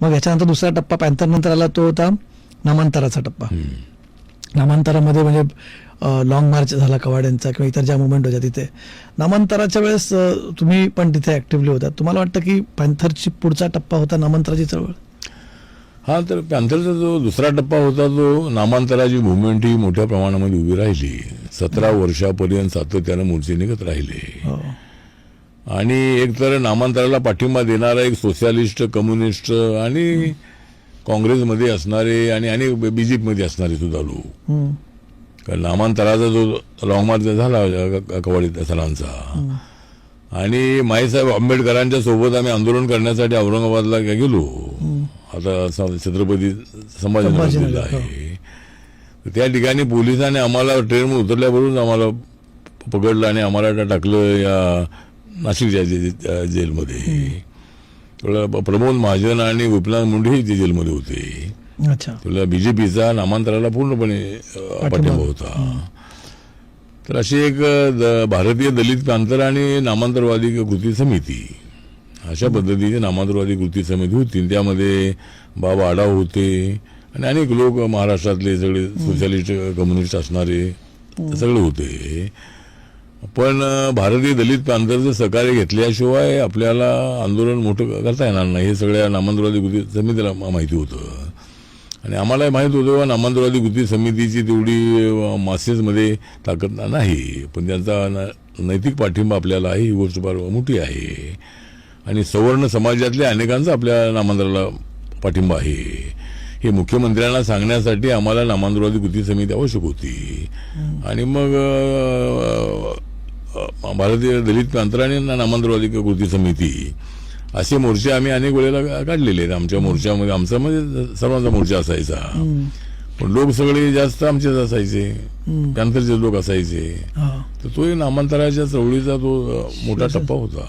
मग याच्यानंतर दुसरा टप्पा पॅन्थर नंतर आला तो होता नामांतराचा टप्पा. नामांतरामध्ये म्हणजे लॉंग मार्च झाला कवाड्यांचा किंवा इतर ज्या मुवमेंट होत्या तिथे. नामांतराच्या वेळेस तुम्ही पण तिथे ऍक्टिव्हली होता. तुम्हाला वाटतं की पॅन्थरची पुढचा टप्पा होता नामांतराची चळवळ? हा तर पॅन्थरचा जो दुसरा टप्पा होता तो नामांतराची मुवमेंट ही मोठ्या प्रमाणामध्ये उभी राहिली. सतरा वर्षापर्यंत सातत्यानं मोर्चे निघत राहिले. हो. आणि एक तर नामांतराला पाठिंबा देणारा एक सोशलिस्ट कम्युनिस्ट आणि काँग्रेसमध्ये असणारे आणि आणि बीजेपीमध्ये असणारे सुद्धा लोक. कारण नामांतराचा जो लॉंग मार्च झाला कवाडी सरांचा. आणि माईसाहेब आंबेडकरांच्या सोबत आम्ही आंदोलन करण्यासाठी औरंगाबादला गेलो. आता छत्रपती संभाजीनगर, जिल्हा आहे. त्या ठिकाणी पोलिसांनी आम्हाला ट्रेनमध्ये उतरल्याबरोबर आम्हाला पकडलं आणि आम्हाला टाकलं या नाशिकच्या जे- जेलमध्ये. प्रमोद महाजन आणि गोपीनाथ मुंडे हे जे जेलमध्ये होते. अच्छा. तुला बीजेपीचा नामांतराला पूर्णपणे पाठिंबा होता. तर अशी एक भारतीय दलित प्रांतर आणि नामांतरवादी कृती समिती. अशा पद्धतीची नामांतरवादी कृती समिती होती. त्यामध्ये बाबा आडाव होते. आणि अनेक लोक महाराष्ट्रातले सगळे सोशलिस्ट कम्युनिस्ट असणारे सगळे होते. पण भारतीय दलित प्रांताचं सहकार्य घेतल्याशिवाय आपल्याला आंदोलन मोठं करता येणार नाही. हे सगळ्या नामांतरवादी कृती समितीला माहिती होतं. आणि आम्हाला माहीत होतं नामांतरवादी कृती समितीची तेवढी मासेसमध्ये ताकद नाही. पण त्यांचा नैतिक पाठिंबा आपल्याला आहे ही गोष्ट फार मोठी आहे. आणि सवर्ण समाजातल्या अनेकांचा आपल्या नामांतराला पाठिंबा आहे. हे मुख्यमंत्र्यांना सांगण्यासाठी आम्हाला नामांतरवादी कृती समिती आवश्यक होती. आणि मग भारतीय दलित प्रांतर आणि नामांतरवादी कृती समिती. असे मोर्चे आम्ही अनेक वेळेला काढलेले आहेत. आमच्या मोर्चामध्ये आमचा म्हणजे सर्वांचा मोर्चा असायचा. पण लोक सगळे जास्त आमचेच असायचे. पॅन्थरचे लोक असायचे. तर तो नामांतराच्या चळवळीचा तो मोठा टप्पा होता.